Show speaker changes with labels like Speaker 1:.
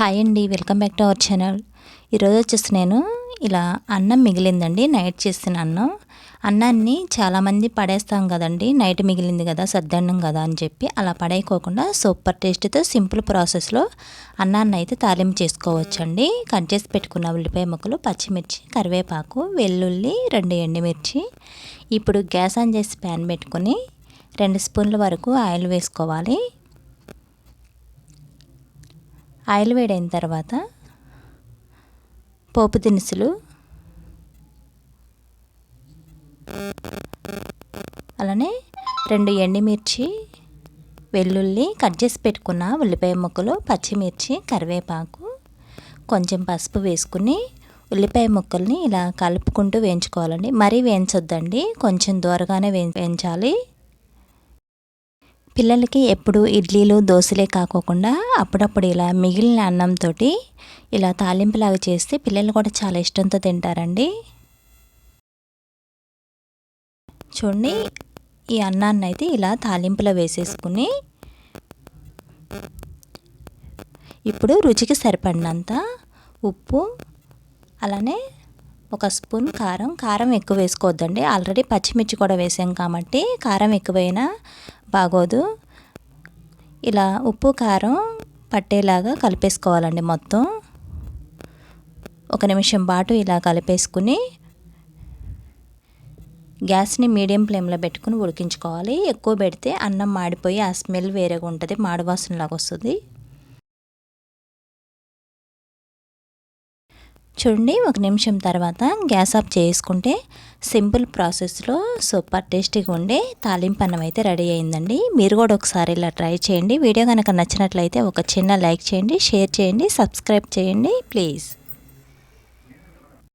Speaker 1: Hi అండి welcome back to our channel. ఈరోజు వచ్చేసి నేను ఇలా అన్నం మిగిలిందండి నైట్ చేసిన అన్నం. అన్నాన్ని చాలామంది పడేస్తాం కదండి నైట్ మిగిలింది కదా సద్దన్నం కదా అని చెప్పి అలా పడేయకోకుండా సూపర్ టేస్ట్తో సింపుల్ ప్రాసెస్లో అన్నాన్ని అయితే తాలింపు చేసుకోవచ్చండి. కట్ చేసి పెట్టుకున్న ఉల్లిపాయ ముక్కలు పచ్చిమిర్చి కరివేపాకు వెల్లుల్లి రెండు ఎండుమిర్చి. ఇప్పుడు గ్యాస్ ఆన్ చేసి ప్యాన్ పెట్టుకొని రెండు స్పూన్ల వరకు ఆయిల్ వేసుకోవాలి. ఆయిల్ వేడైన తర్వాత పోపు దినుసులు అలానే రెండు ఎండుమిర్చి వెల్లుల్లి కట్ చేసి పెట్టుకున్న ఉల్లిపాయ ముక్కలు పచ్చిమిర్చి కరివేపాకు కొంచెం పసుపు వేసుకుని ఉల్లిపాయ ముక్కల్ని ఇలా కలుపుకుంటూ వేయించుకోవాలండి. మరీ వేయించొద్దండి. కొంచెం దూరగానే వేయించాలి. పిల్లలకి ఎప్పుడు ఇడ్లీలు దోశలే కాకోకుండా అప్పుడప్పుడు ఇలా మిగిలిన అన్నంతో ఇలా తాలింపులాగా చేస్తే పిల్లలు కూడా చాలా ఇష్టంతో తింటారండి. చూడండి ఈ అన్నాన్ని అయితే ఇలా తాలింపులో వేసేసుకుని ఇప్పుడు రుచికి సరిపడినంత ఉప్పు అలానే ఒక స్పూన్ కారం. కారం ఎక్కువ వేసుకోవద్దండి. ఆల్రెడీ పచ్చిమిర్చి కూడా వేసాం కాబట్టి కారం ఎక్కువైనా బాగోదు. ఇలా ఉప్పు కారం పట్టేలాగా కలిపేసుకోవాలండి మొత్తం. ఒక నిమిషం పాటు ఇలా కలిపేసుకుని గ్యాస్ని మీడియం ఫ్లేమ్లో పెట్టుకుని ఉడికించుకోవాలి. ఎక్కువ పెడితే అన్నం మాడిపోయి ఆ స్మెల్ వేరేగా ఉంటుంది మాడివాసనలాగా వస్తుంది. చూడండి ఒక నిమిషం తర్వాత గ్యాస్ ఆఫ్ చేసుకుంటే సింపుల్ ప్రాసెస్లో సూపర్ టేస్టీగా ఉండే తాలింపు అన్నం అయితే రెడీ అయిందండి. మీరు కూడా ఒకసారి ఇలా ట్రై చేయండి. వీడియో కనుక నచ్చినట్లయితే ఒక చిన్న లైక్ చేయండి షేర్ చేయండి సబ్స్క్రైబ్ చేయండి ప్లీజ్.